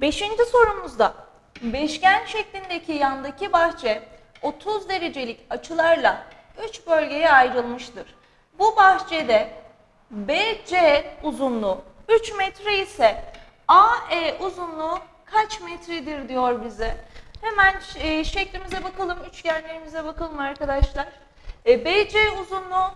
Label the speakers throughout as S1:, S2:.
S1: Beşinci sorumuzda beşgen şeklindeki yandaki bahçe 30 derecelik açılarla 3 bölgeye ayrılmıştır. Bu bahçede BC uzunluğu 3 metre ise AE uzunluğu kaç metredir diyor bize. Hemen e, şeklimize bakalım, üçgenlerimize bakalım arkadaşlar. E, BC uzunluğu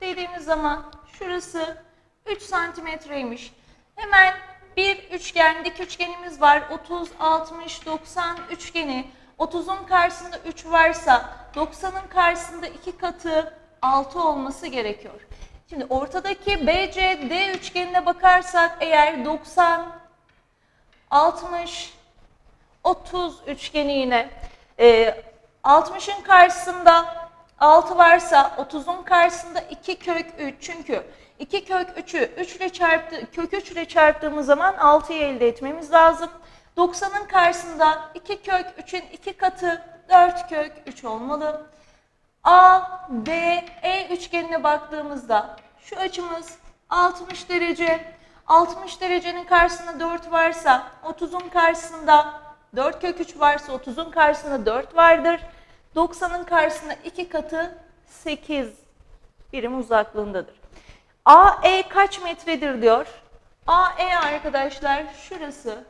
S1: dediğimiz zaman şurası 3 santimetreymiş. Hemen bir üçgen, dik üçgenimiz var. 30, 60, 90 üçgeni. 30'un karşısında 3 varsa 90'ın karşısında 2 katı 6 olması gerekiyor. Şimdi ortadaki BCD üçgenine bakarsak eğer 90, 60, 30 üçgeni yine e, 60'ın karşısında 6 varsa 30'un karşısında 2 kök 3 çünkü 2 kök 3'ü 3 ile çarptı kök 3 ile çarptığımız zaman 6'yı elde etmemiz lazım. 90'ın karşısında 2 kök 3'ün 2 katı 4 kök 3 olmalı. A, D, E üçgenine baktığımızda şu açımız 60 derece. 60 derecenin karşısında 4 varsa 30'un karşısında 4 kök 3 varsa 30'un karşısında 4 vardır. 90'ın karşısında 2 katı 8 birim uzaklığındadır. AE kaç metredir diyor. AE arkadaşlar şurası.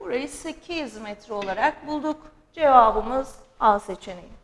S1: Burayı 8 metre olarak bulduk. Cevabımız A seçeneği.